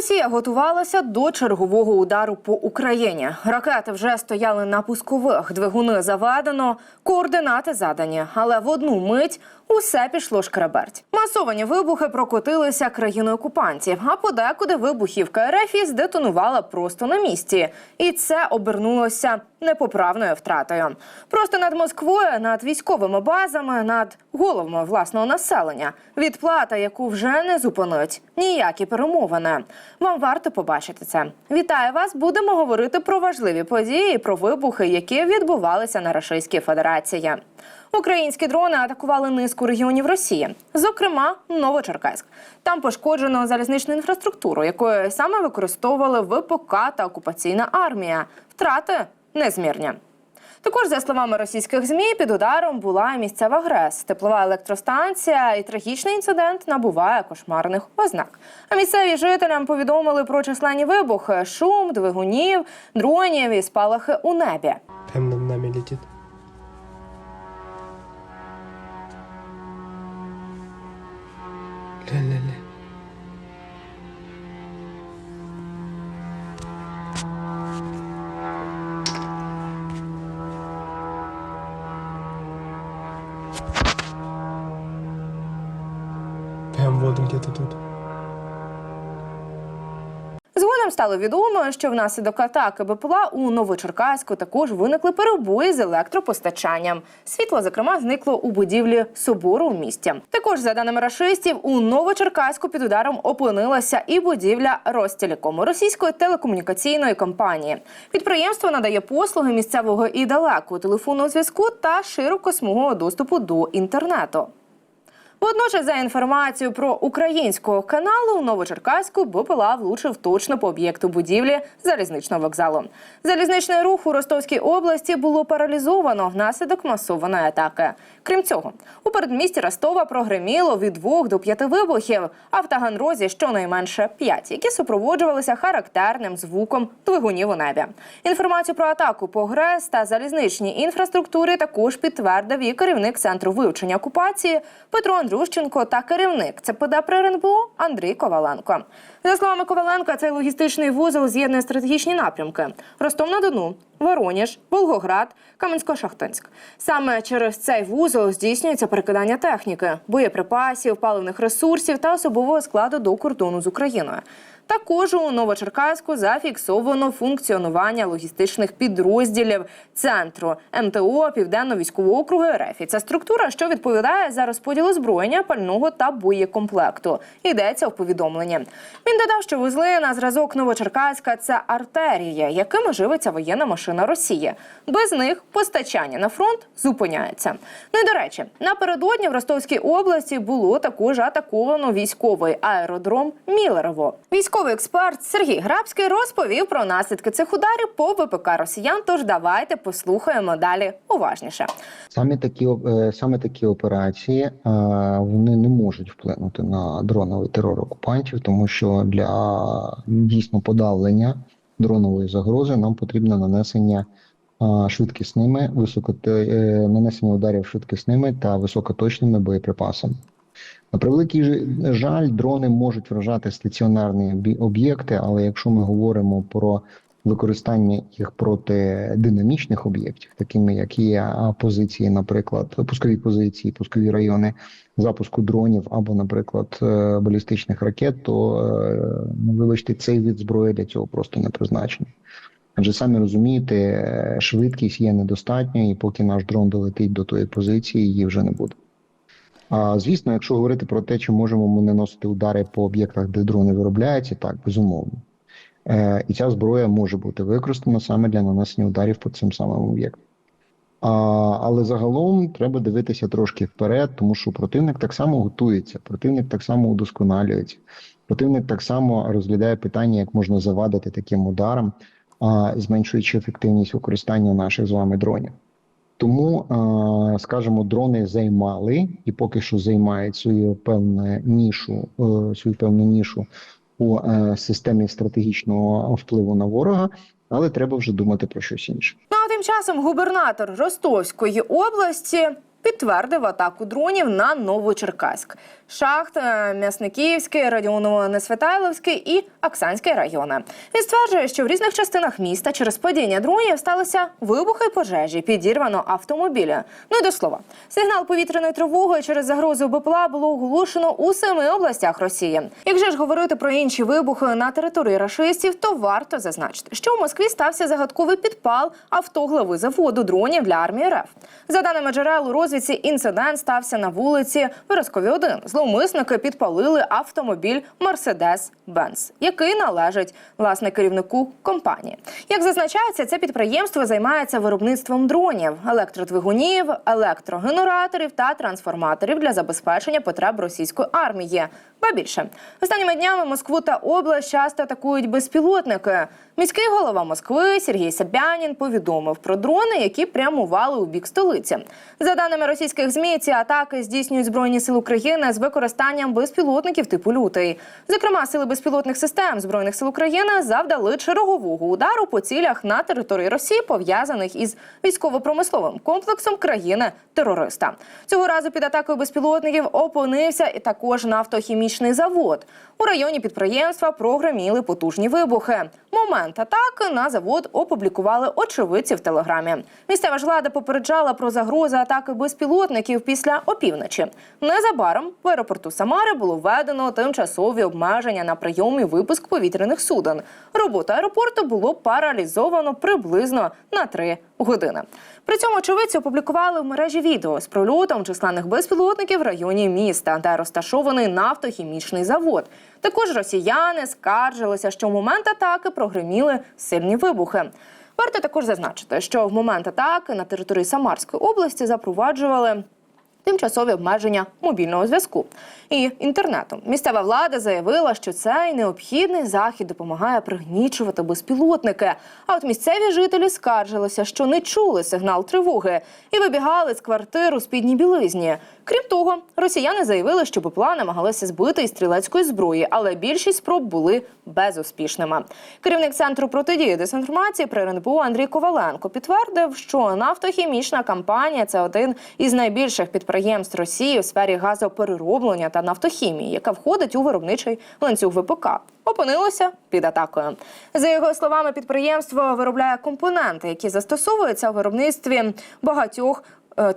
Росія готувалася до чергового удару по Україні. Ракети вже стояли на пускових, двигуни заведено, координати задані. Але в одну мить усе пішло шкреберть. Масовані вибухи прокотилися країною окупантів, а подекуди вибухівка РФ здетонувала просто на місці, і це обернулося непоправною втратою. Просто над Москвою, над військовими базами, над головами власного населення. Відплата, яку вже не зупинить ніякі перемовини. Вам варто побачити це. Вітаю вас! Будемо говорити про важливі події, і про вибухи, які відбувалися на Російській Федерації. Українські дрони атакували низку регіонів Росії, зокрема Новочеркаськ. Там пошкоджено залізничну інфраструктуру, якою саме використовували ВПК та окупаційна армія. Втрати незмірні. Також, за словами російських змі, під ударом була місцева ГРЕС, теплова електростанція, і трагічний інцидент набуває кошмарних ознак. А місцеві жителям повідомили про численні вибухи, шум, двигунів, дронів і спалахи у небі. Прям над нами летит. Прям тут. Згодом стало відомо, що внаслідок атаки БПЛА у Новочеркаську також виникли перебої з електропостачанням. Світло, зокрема, зникло у будівлі собору у місті. Також, за даними рашистів, у Новочеркаську під ударом опинилася і будівля Ростелекому російської телекомунікаційної компанії. Підприємство надає послуги місцевого і далекого телефонного зв'язку та широкосмугового доступу до інтернету. Водночас, за інформацією про українського каналу, Новочеркаську БПЛА влучив точно по об'єкту будівлі залізничного вокзалу. Залізничний рух у Ростовській області було паралізовано внаслідок масованої атаки. Крім цього, у передмісті Ростова прогреміло від двох до п'яти вибухів, а в Таганрозі щонайменше п'ять, які супроводжувалися характерним звуком двигунів у небі. Інформацію про атаку по ГРЕС та залізничній інфраструктурі також підтвердив і керівник центру вивчення окупації Петро Андрющенко та керівник ЦПД при РНБО Андрій Коваленко. За словами Коваленка, цей логістичний вузол з'єднує стратегічні напрямки: Ростов-на-Дону, Вороніж, Волгоград, Кам'янсько-Шахтинськ. Саме через цей вузол здійснюється перекидання техніки, боєприпасів, паливних ресурсів та особового складу до кордону з Україною. Також у Новочеркаську зафіксовано функціонування логістичних підрозділів центру МТО Південно-військового округу РФ. Це структура, що відповідає за розподіл озброєння, пального та боєкомплекту. Йдеться в повідомленні. Він додав, що вузли на зразок Новочеркаська це артерія, якими живиться воєнна машина Росії. Без них постачання на фронт зупиняється. Ну і до речі, напередодні в Ростовській області було також атаковано військовий аеродром Мілерово. Військовий експерт Сергій Грабський розповів про наслідки цих ударів по ВПК росіян. Тож давайте послухаємо далі уважніше. Саме такі е, саме такі операції е, вони не можуть вплинути на дроновий терор окупантів, тому що для дійсно подавлення дронової загрози нам потрібно нанесення е, швидкісними високо нанесення ударів швидкісними та високоточними боєприпасами. На превеликий жаль, дрони можуть вражати стаціонарні об'єкти, але якщо ми говоримо про використання їх проти динамічних об'єктів, такими як є позиції, наприклад, пускові позиції, пускові райони запуску дронів або, наприклад, е, балістичних ракет, то е, ну, вибачте, цей від зброї для цього просто не призначений. Адже самі розумієте, е, швидкість є недостатньою, і поки наш дрон долетить до тої позиції, її вже не буде. Звісно, якщо говорити про те, чи можемо ми наносити удари по об'єктах, де дрони виробляються, так безумовно. Е, і ця зброя може бути використана саме для нанесення ударів по цим самим об'єктам. А, але загалом треба дивитися трошки вперед, тому що противник так само готується, противник так само удосконалюється, противник так само розглядає питання, як можна завадити таким ударам, а, зменшуючи ефективність використання наших з вами дронів. Тому, е, скажімо, дрони займали і поки що займають свою певну нішу, е, свою певну нішу у е, системі стратегічного впливу на ворога, але треба вже думати про щось інше. Ну а тим часом губернатор Ростовської області підтвердив атаку дронів на Новочеркаськ, Шахт, е, М'ясниківський, Радіоново-Несвятайловський і Оксанський райони. Він стверджує, що в різних частинах міста через падіння дронів сталися вибухи пожежі, підірвано автомобілі. Ну і до слова, сигнал повітряної тривоги через загрозу БПЛА було оголошено у семи областях Росії. Якщо ж говорити про інші вибухи на території рашистів, то варто зазначити, що в Москві стався загадковий підпал автоглави заводу дронів для армії РФ. За даними джерел у інцидент стався на вулиці Виразкові 1 Зловмисники підпалили автомобіль Мерседес Бенц, який належить власне керівнику компанії. Як зазначається, це підприємство займається виробництвом дронів, електродвигунів, електрогенераторів та трансформаторів для забезпечення потреб російської армії. Ба більше останніми днями Москву та область часто атакують безпілотники. Міський голова Москви Сергій Собянін повідомив про дрони, які прямували у бік столиці. За даними російських змі, ці атаки здійснюють збройні сили України з використанням безпілотників типу лютий. Зокрема, сили безпілотних систем збройних сил України завдали чергового удару по цілях на території Росії, пов'язаних із військово-промисловим комплексом країни-терориста. Цього разу під атакою безпілотників опинився і також нафтохімічний завод. У районі підприємства прогреміли потужні вибухи. Момент атаки на завод опублікували очевидці в телеграмі. Місцева ж влада попереджала про загрози атаки безпілотників після опівночі. Незабаром в аеропорту Самари було введено тимчасові обмеження на прийом і випуск повітряних суден. Роботу аеропорту було паралізовано приблизно на три години. При цьому очевидці опублікували в мережі відео з прольотом численних безпілотників в районі міста, де розташований нафтохімічний завод. Також росіяни скаржилися, що в момент атаки прогреміли сильні вибухи. Варто також зазначити, що в момент атаки на території Самарської області запроваджували тимчасові обмеження мобільного зв'язку і інтернету. Місцева влада заявила, що цей необхідний захід допомагає пригнічувати безпілотники. А от місцеві жителі скаржилися, що не чули сигнал тривоги і вибігали з квартир у спідній білизні. Крім того, росіяни заявили, що БПЛА намагалися збити із стрілецької зброї, але більшість спроб були безуспішними. Керівник центру протидії дезінформації при РНБО Андрій Коваленко підтвердив, що нафтохімічна компанія це один із найбільших підприємств Росії у сфері газоперероблення та нафтохімії, яка входить у виробничий ланцюг ВПК. Опинилося під атакою. За його словами, підприємство виробляє компоненти, які застосовуються у виробництві багатьох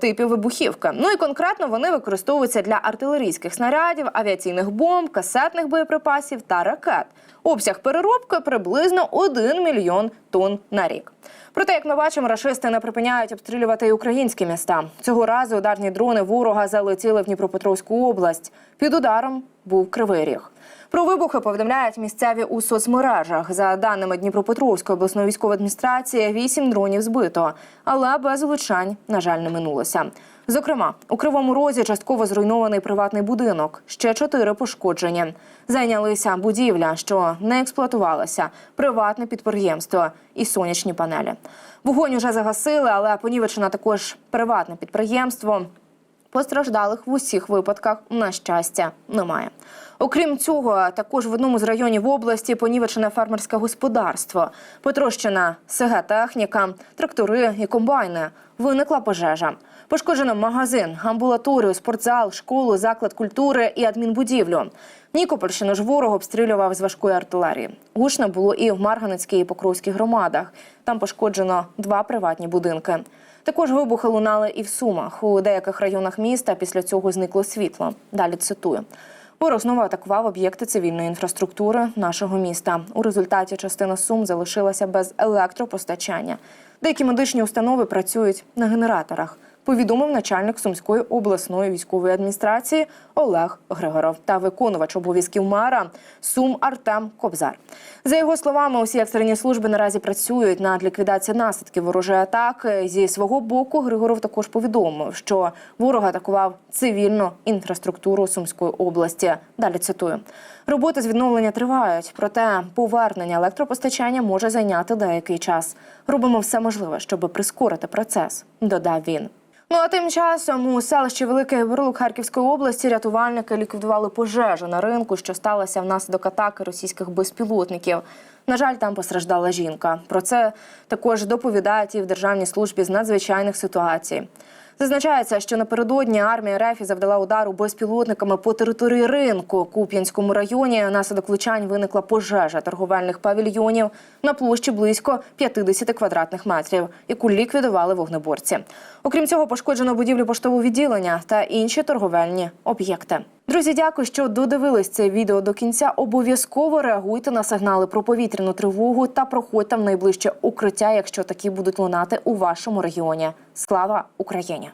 типів вибухівки. Ну і конкретно вони використовуються для артилерійських снарядів, авіаційних бомб, касетних боєприпасів та ракет. Обсяг переробки приблизно 1 мільйон тонн на рік. Проте, як ми бачимо, рашисти не припиняють обстрілювати і українські міста. Цього разу ударні дрони ворога залетіли в Дніпропетровську область. Під ударом був Кривий Ріг. Про вибухи повідомляють місцеві у соцмережах. За даними Дніпропетровської обласної військової адміністрації, вісім дронів збито, але без влучань, на жаль, не минулося. Зокрема, у кривому розі частково зруйнований приватний будинок, ще чотири пошкоджені. Зайнялися будівля, що не експлуатувалася, приватне підприємство і сонячні панелі. Вогонь уже загасили, але понівечено також приватне підприємство. Постраждалих в усіх випадках, на щастя, немає. Окрім цього, також в одному з районів області понівечене фермерське господарство, потрощена СГ-техніка, трактори і комбайни. Виникла пожежа. Пошкоджено магазин, амбулаторію, спортзал, школу, заклад культури і адмінбудівлю. Нікопольщину ж ворог обстрілював з важкої артилерії. Гучно було і в Марганецькій і Покровській громадах. Там пошкоджено два приватні будинки. Також вибухи лунали і в Сумах. У деяких районах міста після цього зникло світло. Далі цитую. Ворог знову атакував об'єкти цивільної інфраструктури нашого міста. У результаті частина сум залишилася без електропостачання. Деякі медичні установи працюють на генераторах. Повідомив начальник Сумської обласної військової адміністрації Олег Григоров та виконувач обов'язків мера Сум Артем Кобзар. За його словами, усі екстрені служби наразі працюють над ліквідацією наслідків ворожої атаки. Зі свого боку Григоров також повідомив, що ворог атакував цивільну інфраструктуру Сумської області. Далі цитую: роботи з відновлення тривають, проте повернення електропостачання може зайняти деякий час. Робимо все можливе, щоб прискорити процес. Додав він. Ну а тим часом у селищі Великий Бурлук Харківської області рятувальники ліквідували пожежу на ринку, що сталася внаслідок атаки російських безпілотників. На жаль, там постраждала жінка. Про це також доповідають і в Державній службі з надзвичайних ситуацій. Зазначається, що напередодні армія РФ завдала удару безпілотниками по території ринку Куп'янському районі. Наслідок влучань виникла пожежа торговельних павільйонів на площі близько 50 квадратних метрів, яку ліквідували вогнеборці. Окрім цього, пошкоджено будівлю поштового відділення та інші торговельні об'єкти. Друзі, дякую, що додивились це відео до кінця. Обов'язково реагуйте на сигнали про повітряну тривогу та проходьте в найближче укриття, якщо такі будуть лунати у вашому регіоні. Слава Україні!